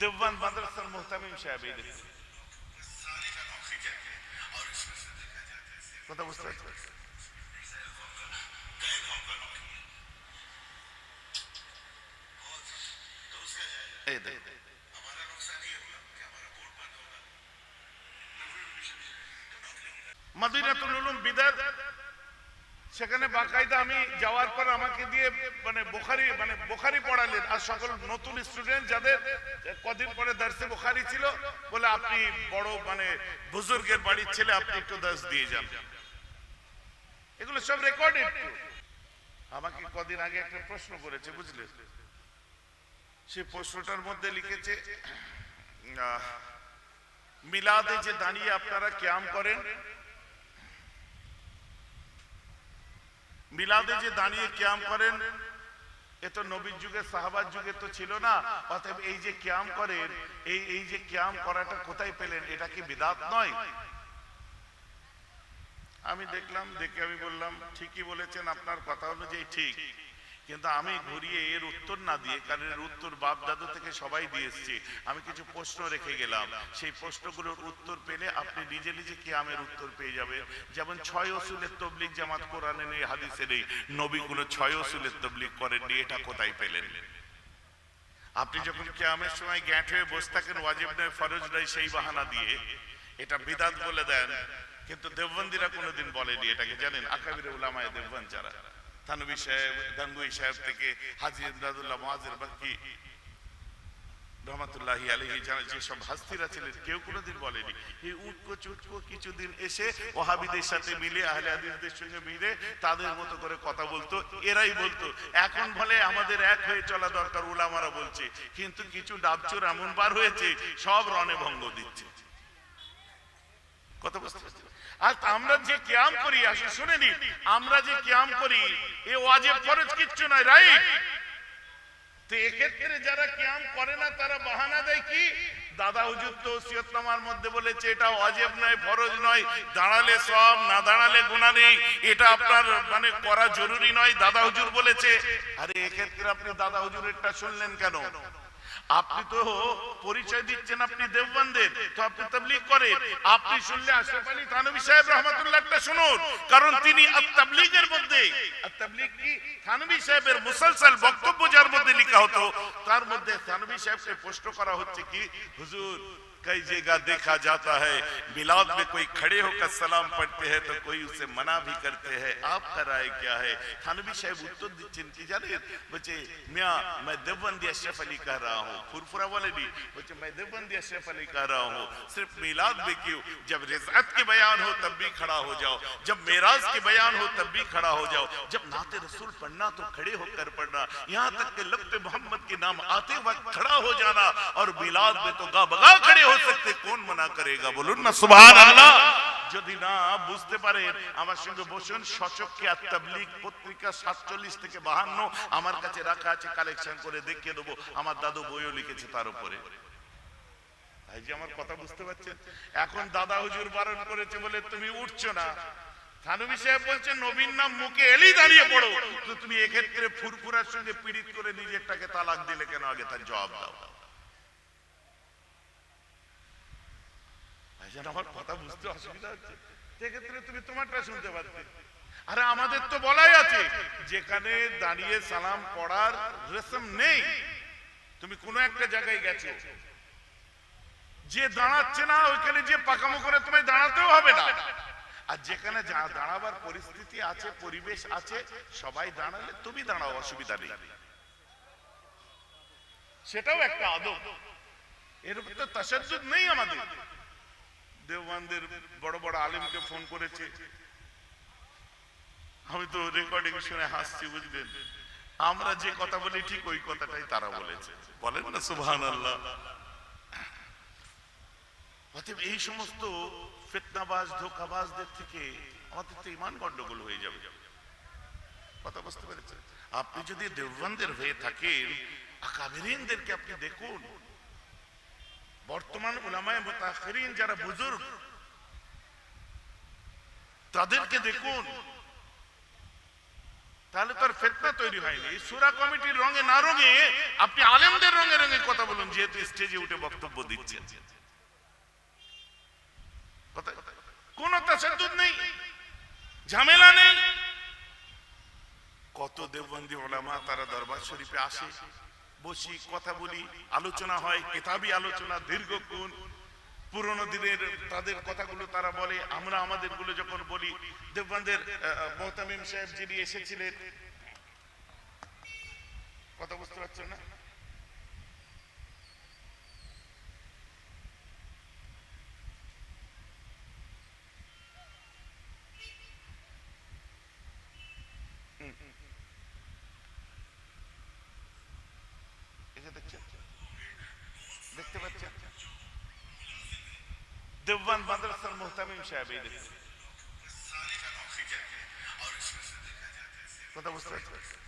দেওবান মাদ্রাসার মোহতামিম সাহেব এই দেখুন কথা বুঝতে পারছি এই দেখ মাদিনাতুল উলুম বিদাত সেখানে বাকায়দা আমি যাওয়ার পর আমাকে দিয়ে মানে বোখারি মানে বোখারি পড়ালেন। আর সকল নতুন স্টুডেন্ট যাদের কদিন পরে দার্সে বোখারি ছিল, বলে আপনি বড় মানে বুজুর্গের বাড়ির ছেলে, আপনি একটু দাস দিয়ে যান। এগুলো সব রেকর্ডেড আমাকে কদিন আগে একটা প্রশ্ন করেছে, বুঝলে? সে প্রশ্নটার মধ্যে লিখেছে মিলাদে যে দাঁড়িয়ে আপনারা ক্যাম করেন মিলাদে যে দাঁড়িয়ে ক্যাম করেন, এ তো নবীর যুগে, সাহাবার যুগে তো ছিল না। অতএব এই যে ক্যাম করেন, এই এই যে ক্যাম করাটা কোথায় পেলেন? এটা কি বিদাত নয়? আমি দেখলাম, দেখে আমি বললাম, ঠিকই বলেছেন, আপনার কথা অনুযায়ী ঠিক। কিন্তু আমি ঘুরিয়ে এর উত্তর না দিয়ে, কারণ এর উত্তর বাপ দাদু থেকে সবাই দিয়ে এসছি। আমি কিছু প্রশ্ন রেখে গেলাম। সেই প্রশ্নগুলোর উত্তর পেলে আপনি নিজে নিজে কিয়ামের উত্তর পেয়ে যাবেন। যেমন ছয় অসুলের তবলিক জামাত কোরআনে নেই, হাদিসে নেই। নবীগুলো ছয় অসুলের তবলিক করেননি, এটা কোথায় পেলেন? আপনি যখন কিয়ামের সময় গ্যাট হয়ে বসে থাকেন, ওয়াজিব নয়, ফরজ নয়, সেই বাহানা দিয়ে, এটা বিদাত বলে দেন। কিন্তু দেববন্দিরা কোনোদিন বলেনি এটাকে, জানেন? আকাবির উলামায় দেববন্দ যারা। থানবী সাহেব, গাঙ্গুই সাহেব থেকে হাজি ইমদাদুল্লাহ মহাজের বাকি রহমতুল্লাহি আলহি যারা যেসব হাস্তিরা ছিলেন, কেউ কোনোদিন বলেনি। এই উটকো চুটকো কিছুদিন এসে ওহাবিদের সাথে মিলে, আহলে হাদিসদের সঙ্গে মিলে তাদের মতো করে কথা বলতো, এরাই বলতো, এখন বলে আমাদের এক হয়ে চলা দরকার, উলামারা বলছে। কিন্তু কিছু ডাবচুর এমন বার হয়েছে, সব রণে ভঙ্গ দিচ্ছে। কথা বুঝতে পারছি আর আমরা যে কিয়াম করি আসলে শুনে নি আমরা যে কিয়াম করি, এ ওয়াজিব ফরজ কিচ্ছু নয়, রাইট? তো এক্ষেত্রে যারা কিয়াম করে না, তারা বাহানা দেয় কি? দাদা হুজুর তো ওসিয়তনামার মধ্যে বলেছে, এটা অজেব নয়, ফরজ নয়, দাঁড়ালে সব না দাঁড়ালে গুণা নেই, এটা আপনার মানে করা জরুরি নয়, দাদা হুজুর বলেছে। আরে এক্ষেত্রে আপনি দাদা হুজুরেরটা শুনলেন কেন? আপনি তো পরিচয় দিচ্ছেন আপনি দেববন্দের তো আপনি তাবলিগ করেন। আপনি শুনলে আশরাফ আলী থানবী সাহেব রহমাতুল্লাহটা শুনুন, কারণ তিনি তাবলিগের মধ্যে তাবলিগ কি? থানবী সাহেবের মুসলসল বক্তব্য যার মধ্যে লেখা হতো, তার মধ্যে থানবী সাহেবকে প্রশ্ন করা হচ্ছে কি? হুজুর کئی جگہ دیکھا جاتا ہے ملاد میں کوئی کھڑے ہو کر سلام پڑھتے ہیں تو کوئی اسے منع بھی کرتے ہیں۔ آپ کا رائے کیا ہے؟ تھانوی شاہب اتر چنتی جانے بچے، میاں، میں دیوبندی اشرف علی کہہ رہا ہوں۔ فرفرہ والے بھی۔ بچے، میں دیوبندی اشرف علی کہہ رہا ہوں۔ صرف میلاد میں کیوں؟ جب رضعت کے بیان ہو تب بھی کھڑا ہو جاؤ۔ جب میراز کے بیان ہو تب بھی کھڑا ہو جاؤ۔ جب نعت رسول پڑھنا تو کھڑے ہو کر پڑھنا۔ یہاں تک کہ لب محمد کے نام آتے وقت کھڑا ہو جانا اور میلاد میں تو گا بگا کھڑے ہو हो सकते कौन मना करेगा? बोलून ना, सुभान अल्लाह। যদি না বুঝতে পারে, আমার সঙ্গে বসুন, সচককে আর পত্রিকা সাতচল্লিশ থেকে বাহান্ন আমার কাছে রাখা আছে কালেকশন করে দেখিয়ে দেবো। আমার দাদু বইও লিখেছে তার উপরে। ভাই যে আমার কথা বুঝতে পারছেন? এখন দাদা হুজুর বারণ করেছে বলে তুমি উঠছো না। থানবী সাহেব বলছেন নবীন নাম মুখে এলি দাঁড়িয়ে পড়ো। তো তুমি এক্ষেত্রে ফুরফুরার সঙ্গে পীড়িত করে নিজেরটাকে তালাক দিলে কেন? আগে তার জবাব দাও। আমার কথা বুঝতে অসুবিধা হচ্ছে। সেক্ষেত্রে তুমি তোমারটা শুনতে পারতে। আরে আমাদের তো বলাই আছে, যেখানে দাঁড়িয়ে সালাম পড়ার রেশম নেই, তুমি কোনো একটা জায়গায় গেছো। যে দাঁড়াচ্ছে না, ওইখানে যে পাকামো করে তোমায় দাঁড়াতেও হবে না। আর যেখানে যা দাঁড়াবার পরিস্থিতি আছে, পরিবেশ আছে, সবাই দাঁড়ালে তুমি দাঁড়াও, অসুবিধা নেই। সেটাও একটা আদব। এর উপর তো তাসাজ্জুদ নেই আমাদের। দেওবানদের বড় বড় আলিমকে ফোন করেছে। আমি তো রেকর্ডিং শুনে হাসছি, বুঝলেন? আমরা যে কথা বলি, ঠিক ওই কথাটাই তারা বলেছে। বলেন না সুবহান আল্লাহ অতএব এই সমস্ত ফেতনাবাজ, ধোকাবাজদের থেকে আমাদের তো ইমান গন্ডগোল হয়ে যাবে। কথা বুঝতে পেরেছেন? আপনি যদি দেওবন্দের হয়ে থাকেন আপনি দেখুন। বর্তমান উলামায় মুতাখিরিন যারা বুজুর্গ, তাদেরকে দেখুন। তাহলে তো আর ফেতনা তৈরি হয়নি। সুরা কমিটির রঙে না রঙে আপনি আলেমদের রঙে রঙে কথা বলুন, যেহেতু স্টেজে উঠে বক্তব্য দিচ্ছেন। কোন তাসাদ্দুদ নেই, ঝামেলা নেই। কত দেববন্দি ওলামা তারা দরবার শরীফে আসে। বসি কথা বলি, আলোচনা হয়, কেতাবি আলোচনা দীর্ঘক্ষণ। পুরনো দিনের তাদের কথাগুলো তারা বলে, আমরা আমাদেরগুলো যখন বলি, দেববন্দের মোহতামিম সাহেব যিনি এসেছিলেন। কথা বুঝতে পারছেন না এই যে দেখছেন দেখতে পাচ্ছেন দেওবান মাদ্রাসার মোহতামিম সাহেব এই দেখছেন কথা বুঝতে পারছেন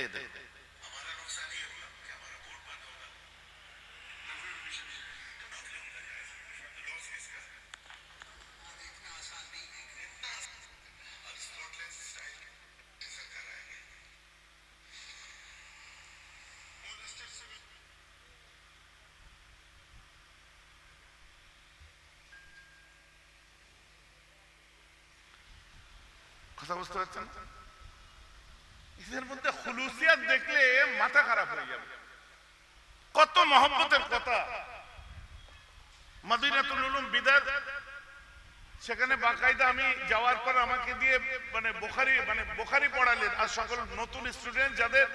এই দেখ কথা বুঝতে পারছেন এদের মধ্যে খুলুসিয়াত দেখলে মাথা খারাপ হয়ে যাবে। কত মহব্বতের কথা। মদিনাতুল উলুম বিদাত। সেখানে বাকায়দা আমি যাওয়ার পর আমাকে দিয়ে মানে বোখারি মানে বোখারি পড়ালেন। আর সকল নতুন স্টুডেন্ট যাদের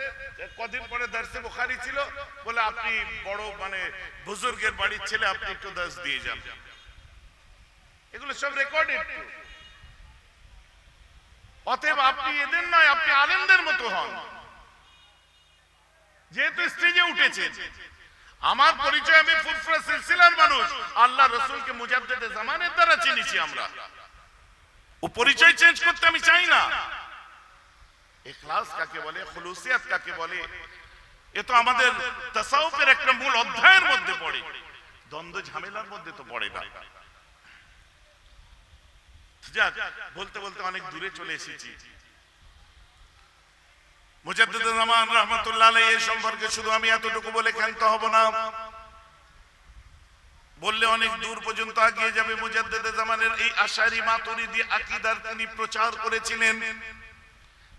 কদিন পরে দার্সে বোখারি ছিল, বলে আপনি বড় মানে বুজুর্গের বাড়ির ছেলে, আপনি একটু দাস দিয়ে যান। এগুলো সব রেকর্ডেড অতএব আপনি এদের নয়, আপনি আলেমদের মতো হন। যেহেতু স্টেজে উঠেছেন, আমার পরিচয় আমি ফুরফুরা সিলসিলার মানুষ আল্লাহ রসুলকে মুজাদ্দেদে জামানের দ্বারা চিনেছি আমরা। ও পরিচয় চেঞ্জ করতে আমি চাই না। এখলাস কাকে বলে, খুলুসিয়াত কাকে বলে, এ তো আমাদের তাসাউফের একটা মূল অধ্যায়ের মধ্যে পড়ে। দ্বন্দ্ব ঝামেলার মধ্যে তো পড়ে না। যাক, বলতে বলতে অনেক দূরে চলে এসেছি। মুজাদ্দিদ জামান রহমতুল্লাহ এই সম্পর্কে শুধু আমি এতটুকু বলে ক্ষান্ত হব না। বললে অনেক দূর পর্যন্ত আগিয়ে যাবে মুজাদ্দিদ এই আশারি মাতুরিদি আকীদার তিনি প্রচার করেছিলেন,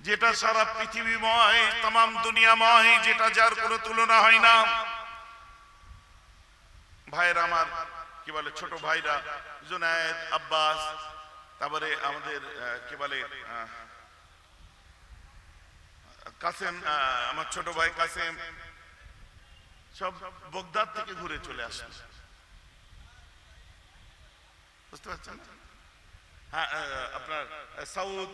যেটা সারা পৃথিবীময় তাম দুনিয়াময়, যেটা যার কোনো তুলনা হয় না। ভাইরা আমার, কি বলে, ছোট ভাইরা, জুনায়েদ, আব্বাস তারপরে আমাদের কি বলে কাসেম আমার ছোট ভাই কাসেম, সব বগদাদ থেকে ঘুরে চলে আসছে বুঝতে পারছেন? হ্যাঁ আপনার সাউদ।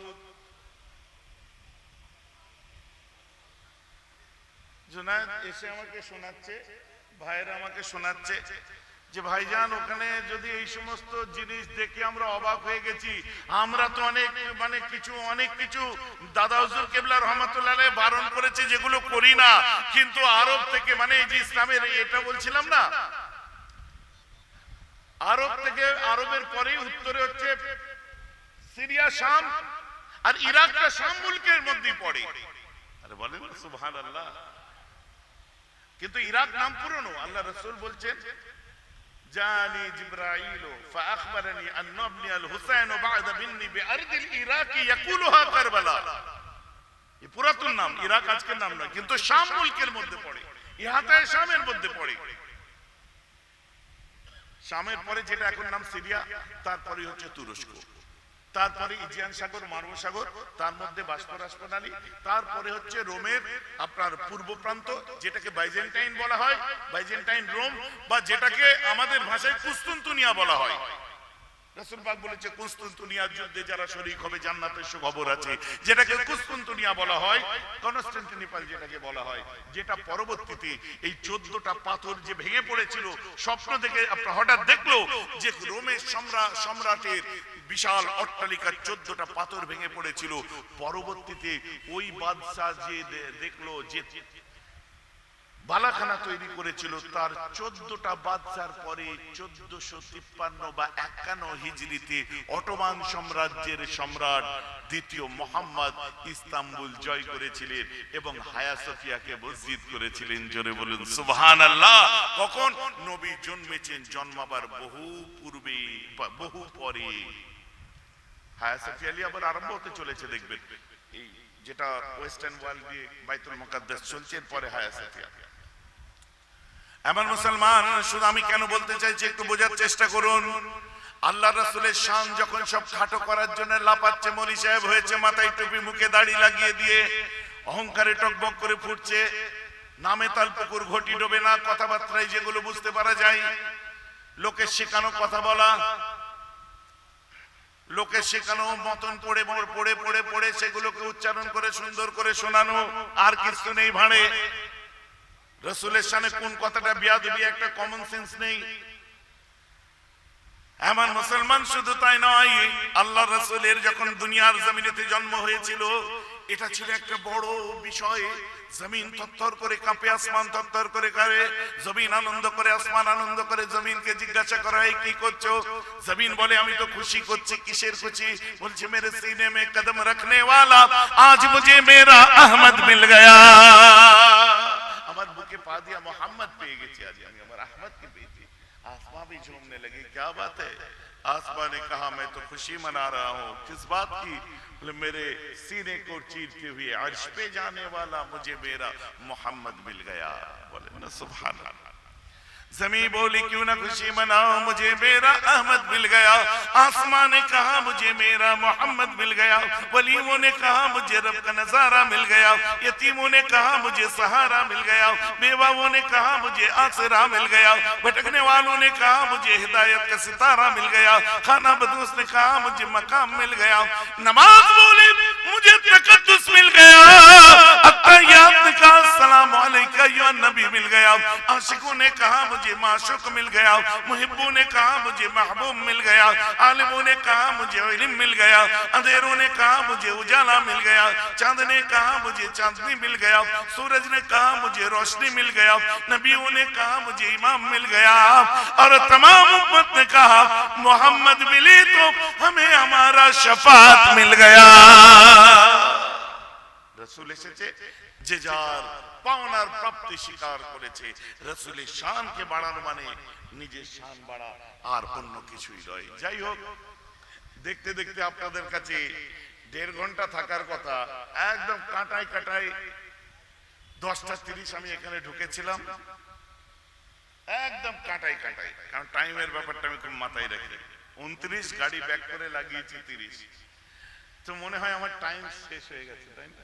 জুনায়দ এসে আমাকে শোনাচ্ছে, ভাইয়েরা আমাকে শোনাচ্ছে। যে ভাইজান, ওখানে যদি এই সমস্ত জিনিস দেখে আমরা অবাক হয়ে গেছি, আমরা তো অনেক মানে কিছু, অনেক কিছু দাদা হুজুর কেবলা রহমতুল্লাহ বারণ করেছে যেগুলো করি না। কিন্তু আরব থেকে মানে এই যে ইসলামের, এটা বলছিলাম না? আরব থেকে, আরবের পরেই উত্তরে হচ্ছে সিরিয়া, শাম, আর ইরাকটা শাম মুলকের মধ্যেই পড়ে। আরে বলেন, সুবহানাল্লাহ। কিন্তু ইরাক নাম পুরনো, আল্লাহ রসুল বলছেন জানি جبرائيل فأخبرني أن ইবনি الحسين بعد مني بأرض العراق يقولها কারবালা। এই পুরাতন নাম, ইরাক আজকের নাম নয়, কিন্তু শাম মুলকের মধ্যে পড়ে ইহাতায় শামের মধ্যে পড়ে। শামের পরে যেটা এখন নাম সিরিয়া তারপরে হচ্ছে তুরস্ক। তারপরে ইজিয়ান সাগর মানব সাগর, তার মধ্যে বাষ্পরাস প্রণালী, তারপরে হচ্ছে রোমের আপনার পূর্ব প্রান্ত, যেটাকে বাইজেন্টাইন বলা হয়, বাইজেন্টাইন রোম, বা যেটাকে আমাদের ভাষায় কুস্তুন্তুনিয়া বলা হয়। রাসূল পাক বলেছে কুস্তুনতুনিয়ার যুদ্ধে যারা শরীক হবে, জান্নাতের আছে। যেটাকে বলা হয় যেটাকে বলা হয়, যেটা পরবর্তীতে এই 14টা পাথর যে ভেঙে পড়েছিল, স্বপ্ন দেখে হঠাৎ দেখল যে রোমের সম্রাট সম্রাটের বিশাল অট্টালিকার 14টা পাথর ভেঙে পড়েছিল। পরবর্তীতে ওই বাদশা যে দেখল যে বালাখানা তৈরি করেছিল তার চোদ্দটা বাচ্চার পরে চোদ্দশো তিপ্পান্ন বা একান্ন হিজড়িতে অটোমান সাম্রাজ্যের সম্রাট দ্বিতীয় মোহাম্মদ ইস্তাম্বুল জয় করেছিলেন এবং হায়া সফিয়াকে মসজিদ করেছিলেন। জোরে বলুন সুবহান আল্লাহ কখন? নবী জন্মেছেন, জন্মাবার বহু পূর্বে, বহু পরে। হায়া সফিয়া আবার আরম্ভ হতে চলেছে, দেখবেন। এই যেটা ওয়েস্টার্ন ওয়ার্ল্ড দিয়ে বাইতুল মুকাদ্দাস চলছে, এরপরে হায়া সফিয়া। এমন মুসলমান, শুধু আমি কেন বলতে চাইছি একটু বোঝার চেষ্টা করুন। আল্লাহ রাসূলের শান যখন সব খাটো করার জন্য লাপাচ্ছে মরি সাহেব হয়েছে, মাথায় টুপি মুখে দাড়ি লাগিয়ে দিয়ে অহংকারে টকবক করে ফুটছে, নামে তাল পুকুর ঘটি ডোবে না, কথাবার্তায় যেগুলো বুঝতে পারা যায়, লোকের শেখানো কথা বলা, লোকের শেখানো মতন পড়ে পড়ে পড়ে পড়ে পড়ে সেগুলোকে উচ্চারণ করে সুন্দর করে শোনানো, আর কিছু নেই ভাড়ে। রসুলের সামনে কোন কথাটা বিয়াদবি, একটা কমন সেন্স নেই। এমন মুসলমান শুধু তাই নয় আল্লাহ রসুলের যখন দুনিয়ার জমিনেতে জন্ম হয়েছিল, এটা ছিল একটা বড় বিষয়। জমিন তত্তর করে কাঁপে, আসমান তত্তর করে করে জমিন আনন্দ করে, আসমান আনন্দ করে জমিনকে জিজ্ঞাসা করা হয়, কি করছ? জমিন বলে, আমি তো খুশি করছি, কিসের খুশি? বলছে, মেরে সিনে মে কদম রাখনে ওয়ালা, আজ মুঝে মেরা আহমদ মিল গয়া। فادیہ محمد پہ گئی آج یعنی ہمارا احمد کی بیٹی تھی۔ آسمان بھی جھومنے لگی، کیا بات ہے؟ آسمان نے کہا، میں تو خوشی منا رہا ہوں۔ کس بات کی؟ میرے سینے کو چیرتے ہوئے عرش پہ جانے والا مجھے میرا محمد مل گیا۔ بولے سبحان اللہ۔ زمین بولی کیوں نہ خوشی مناؤ، مجھے میرا احمد مل گیا۔ آسمان نے کہا، مجھے میرا محمد مل گیا۔ ولیموں نے کہا، مجھے رب کا نظارہ مل گیا۔ یتیموں نے کہا، مجھے سہارا مل گیا۔ بیواؤں نے کہا، مجھے آسرا مل گیا۔ بھٹکنے والوں نے کہا، مجھے ہدایت کا ستارہ مل گیا۔ خانہ بدوس نے کہا، مجھے مقام مل گیا۔ نماز بولی مجھے تقدس مل گیا۔ ایات کا السلام علیکہ یا نبی مل گیا. عاشقوں نے کہا، مجھے معشوق مل گیا. محبوں نے کہا، مجھے محبوب مل گیا. عالموں نے کہا، مجھے علم مل گیا. اندھیروں نے کہا، مجھے اجالا مل گیا. چاند نے کہا، مجھے چاندنی مل گیا. سورج نے کہا، مجھے روشنی مل گیا. نبیوں نے کہا، مجھے امام مل گیا. اور تمام امت نے کہا، محمد ملی تو ہمیں ہمارا شفاعت مل گیا. রসুল এসেছে, যে যার পাওনার প্রাপ্তি স্বীকার করেছে। রসুলের শানকে বাড়ানো মানে নিজের শান বাড়া, আর অন্য কিছুই নয়। যাই হোক, দেখতে দেখতে আপনাদের কাছে দেড় ঘণ্টা থাকার কথা, একদম কাটাই কাটাই দশটা তিরিশ আমি এখানে ঢুকেছিলাম। একদম কাটাই কাটাই কারণ টাইমের ব্যাপারটা আমি খুব মাথায় রাখি। উনত্রিশ গাড়ি ব্যাক করে লাগিয়েছি তিরিশ। তো মনে হয় আমার টাইম শেষ হয়ে গেছে, তাই না?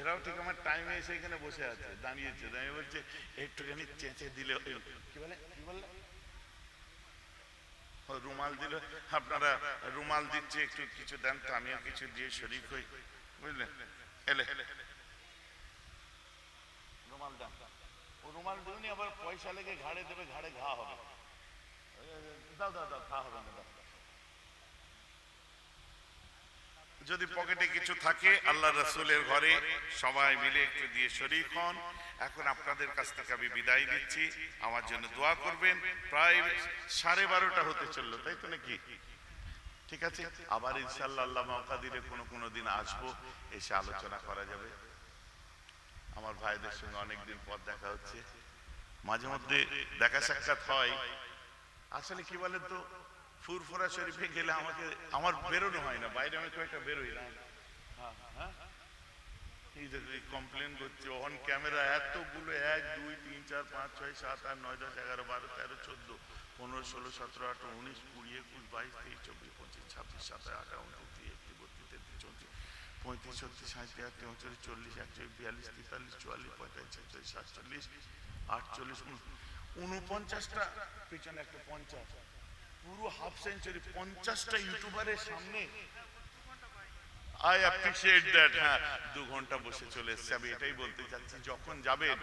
এরাও ঠিক আমার টাইমে এসে এখানে বসে আছে, দাঁড়িয়েছে। দাঁড়িয়ে বলছে, একটুখানি চেঁচে দিলে কি বলে? কি বললে রুমাল দিল, আপনারা রুমাল দিচ্ছে, একটু কিছু দেন তো, আমিও কিছু দিয়ে শরিক হই। বুঝলেন? এলে রুমাল দেন। ও রুমাল দিউনি আবার পয়সা লেগে ঘাড়ে দেবে, ঘাড়ে ঘা হবে। দাও দাও দাও, ঘা হবে না দাও যদি পকেটে কিছু থাকে, আল্লাহ রসুলের ঘরে সবাই মিলে একটু দিয়ে শরীর হন। এখন আপনাদের কাছ থেকে আমি বিদায় দিচ্ছি আমার জন্য দোয়া করবেন। প্রায় সাড়ে বারোটা হতে চলল, তাই তো নাকি? ঠিক আছে? আবার ইনশাল্লাহ আল্লাহ মৌকা দিলে কোনো কোনো দিন আসব, এসে আলোচনা করা যাবে। আমার ভাইদের সঙ্গে অনেকদিন পর দেখা হচ্ছে। মাঝে মধ্যে দেখা সাক্ষাৎ হয়। আসলে কি বলেন তো? ফুরফুরা শরীফে গেলে আমাকে, আমার বেরোনো হয় না, বাইরে আমি কয়েকটা বেরোই না। এই যে কমপ্লেন করছে অন ক্যামেরা এতগুলো, এক, দুই, তিন, চার, পাঁচ, ছয়, সাত, আট, নয়, দশ, এগারো, বারো, তেরো, চোদ্দ, পনেরো, ষোলো, সতেরো, আঠারো, উনিশ, কুড়ি, একুশ, বাইশ, তেইশ, চব্বিশ, পঁচিশ, ছাব্বিশ, সাতাশ আঠারো উনত্রিশ একটি বত্রিশ, তেত্রিশ, চৌত্রিশ, পঁয়ত্রিশ, ছত্রিশ সাঁত্রিশ আটত্রিশ, উনচল্লিশ, চল্লিশ, একচল্লিশ, বিয়াল্লিশ, তেতাল্লিশ, চুয়াল্লিশ, পঁয়তাল্লিশ ছেচল্লিশ সাতচল্লিশ, আটচল্লিশ উনপঞ্চাশটা পিছনে একটা পঞ্চাশ পুরো হাফ সেঞ্চুরি পঞ্চাশটা ইউটিউবারের সামনে আই অ্যাপ্রিসিয়েট দ্যাট হ্যাঁ দু ঘণ্টা বসে চলে এসছে। আমি এটাই বলতে চাচ্ছি, যখন যাবেন,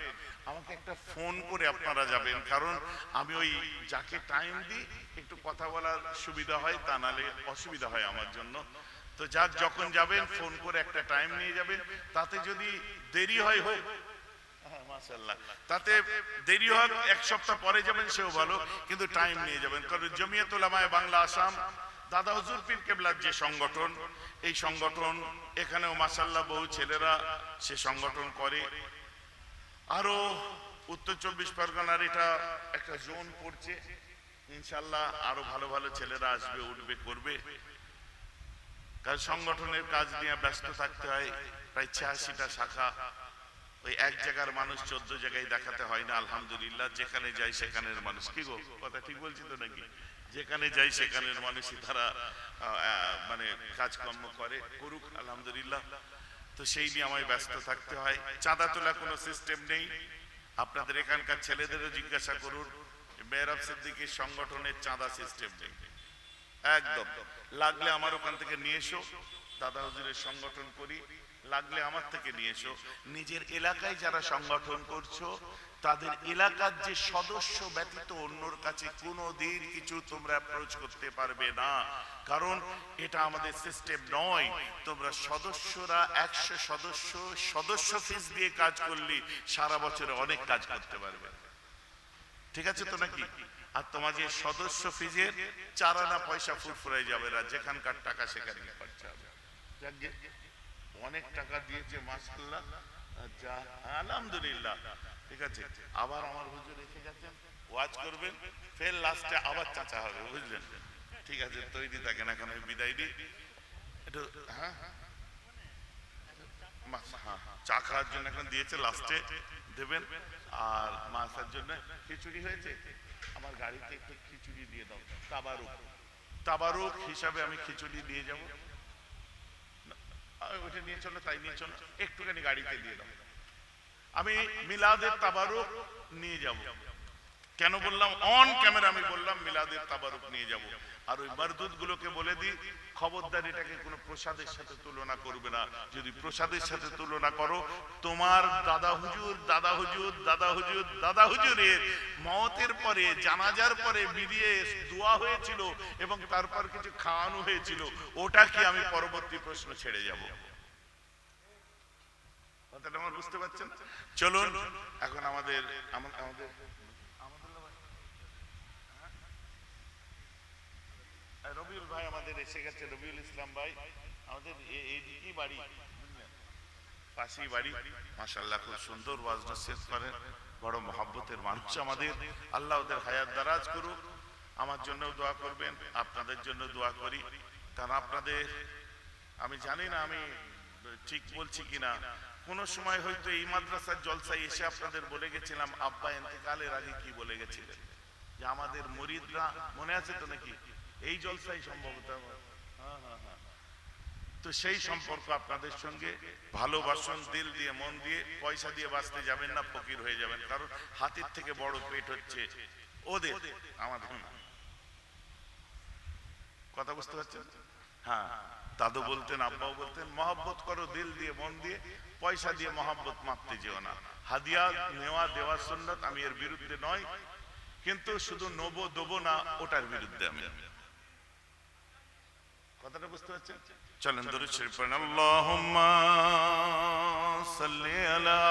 আমাকে একটা ফোন করে আপনারা যাবেন, কারণ আমি ওই যাকে টাইম দিই, একটু কথা বলার সুবিধা হয়, তা নালে অসুবিধা হয় আমার জন্য। তো যাক যখন যাবেন ফোন করে একটা টাইম নিয়ে যাবেন, তাতে যদি দেরি হয়, হোক তাতে দেরি হোক এক সপ্তাহ পরে যাবেন, সেও ভালো, কিন্তু টাইম নিয়ে যাবেন। কারণ বাংলা আসাম, দাদা পীর কেবলার যে সংগঠন, এই সংগঠন, এখানেও মাশাআল্লাহ বহু ছেলেরা সে সংগঠন করে। আরও উত্তর চব্বিশ পরগনার এটা একটা জোন পড়ছে। ইনশাল্লাহ আরও ভালো ভালো ছেলেরা আসবে, উঠবে, করবে। কাজ সংগঠনের কাজ নিয়ে ব্যস্ত থাকতে হয়। প্রায় ছিয়াশিটা শাখা ওই এক জায়গার মানুষ চোদ্দ জায়গায় দেখাতে হয় না, আলহামদুলিল্লাহ, যেখানে যাই সেখানের মানুষ। কি গো? কথা ঠিক বলছি তো নাকি? যেখানে যাই সেখানের মানুষই তারা মানে কাজকর্ম করে, করুক, আলহামদুলিল্লাহ। তো সেই নিয়ে আমায় ব্যস্ত থাকতে হয়। চাঁদা তোলা কোনো সিস্টেম নেই। আপনাদের এখানকার ছেলেদেরও জিজ্ঞাসা করুন, মেহরাব সিদ্দিকের সংগঠনের চাঁদা সিস্টেম নেই। একদম। লাগলে আমার ওখান থেকে নিয়ে এসো। দাদা হুজুরের সংগঠন করি। লাগলে আমার থেকে নিয়ে এসো নিজের এলাকায় যারা সংগঠন করছ, তাদের এলাকার যে সদস্য ব্যতীত অন্যর কাছে কোনো দিন কিছু তোমরা অ্যাপ্রোচ করতে পারবে না। কারণ এটা আমাদের সিস্টেম নয়। তোমরা সদস্যরা একশো সদস্য সদস্য ফিস দিয়ে কাজ করলে সারা বছরে অনেক কাজ করতে পারবে। ঠিক আছে তো নাকি? আর তোমার যে সদস্য ফিজের চার আনা পয়সা ফুরফুরাই যাবে না, যেখানকার টাকা সেখানে খরচা হবে। অনেক টাকা দিয়েছে মাসাল্লাহ যা আলহামদুলিল্লাহ। ঠিক আছে? আবার আমার হুজুর এসে গেছেন ওয়াজ করবেন ফের লাস্টে আবার চাচা হবে বুঝলেন? ঠিক আছে তৈরি থাকেন এখন আমি বিদায় দিই। একটু হ্যাঁ? হ্যাঁ, চা খাওয়ার জন্য এখন দিয়েছে লাস্টে দেবেন। আর মাছের জন্য খিচুড়ি হয়েছে। আমার গাড়িতে একটু খিচুড়ি দিয়ে দাও তাবারুক। তাবারুক হিসাবে আমি খিচুড়ি দিয়ে যাব। ওইটা নিয়ে চলো, তাই নিয়ে চলো। একটুখানি গাড়িতে দিয়ে দাও। আমি মিলাদের তাবারুক নিয়ে যাব। কেন বললাম? অন ক্যামেরা আমি বললাম মিলাদের তাবারুক নিয়ে যাব। আর ওই মারদুদ গুলোকে বলে দিই, খবরদার এটাকে কোনো প্রসাদের সাথে তুলনা করবে না। যদি প্রসাদের সাথে তুলনা করো, তোমার দাদা হুজুর দাদা হুজুর দাদা হুজুর, দাদা হুজুরের মতের পরে, জানাজার পরে বিরিয়ে দোয়া হয়েছিল এবং তারপর কিছু খাওয়ানো হয়েছিল, ওটা কি আমি পরবর্তী প্রশ্ন ছেড়ে যাব? কথাটা আমার বুঝতে পারছেন? চলুন, এখন আমাদের আমাদের হ্যাঁ, রবিউল ভাই আমাদের এসে গেছে রবিউল ইসলাম ভাই। আমাদের এইদিকেই বাড়ি? পাশেই বাড়ি। মাশাল্লাহ খুব সুন্দর ওয়াজ নসিহত করেন বড় মহাব্বতের মানুষ আমাদের। আল্লাহ ওদের হায়াত দারাজ করুক। আমার জন্যও দোয়া করবেন, আপনাদের জন্য দোয়া করি। কারণ আপনাদের, আমি জানি না আমি ঠিক বলছি কিনা। কোন সময় হয়তো এই মাদ্রাসার জলসায় এসে আপনাদের বলে গেছিলাম, আব্বা এতেকালের আগে কি বলে গেছিলেন? যে আমাদের মরিদরা মনে আছে তো নাকি? এই জলসাই সম্ভবত হ্যাঁ হ্যাঁ হ্যাঁ তো সেই সম্পর্ক আপনাদের সঙ্গে ভালোবাসন দিল দিয়ে মন দিয়ে পয়সা দিয়ে বাঁচতে যাবেন না ফকির হয়ে যাবেন। কারণ হাতির থেকে বড় পেট হচ্ছে ওদের আমাদের। না। কথা বুঝতে পারছেন? হ্যাঁ। দাদু বলতেন আব্বাও বলতেন মহাব্বত করো দিল দিয়ে মন দিয়ে পয়সা দিয়ে মহাব্বত মাপতে যেও না। হাদিয়া নেওয়া দেওয়ার সুন্নত আমি এর বিরুদ্ধে নয়। কিন্তু শুধু নবো দেবো না ওটার বিরুদ্ধে আমি। কথাটা বুঝতে পারছেন? চলেন দরুদ শরীফ পড়েন। আল্লাহুম্মা সাল্লি আলা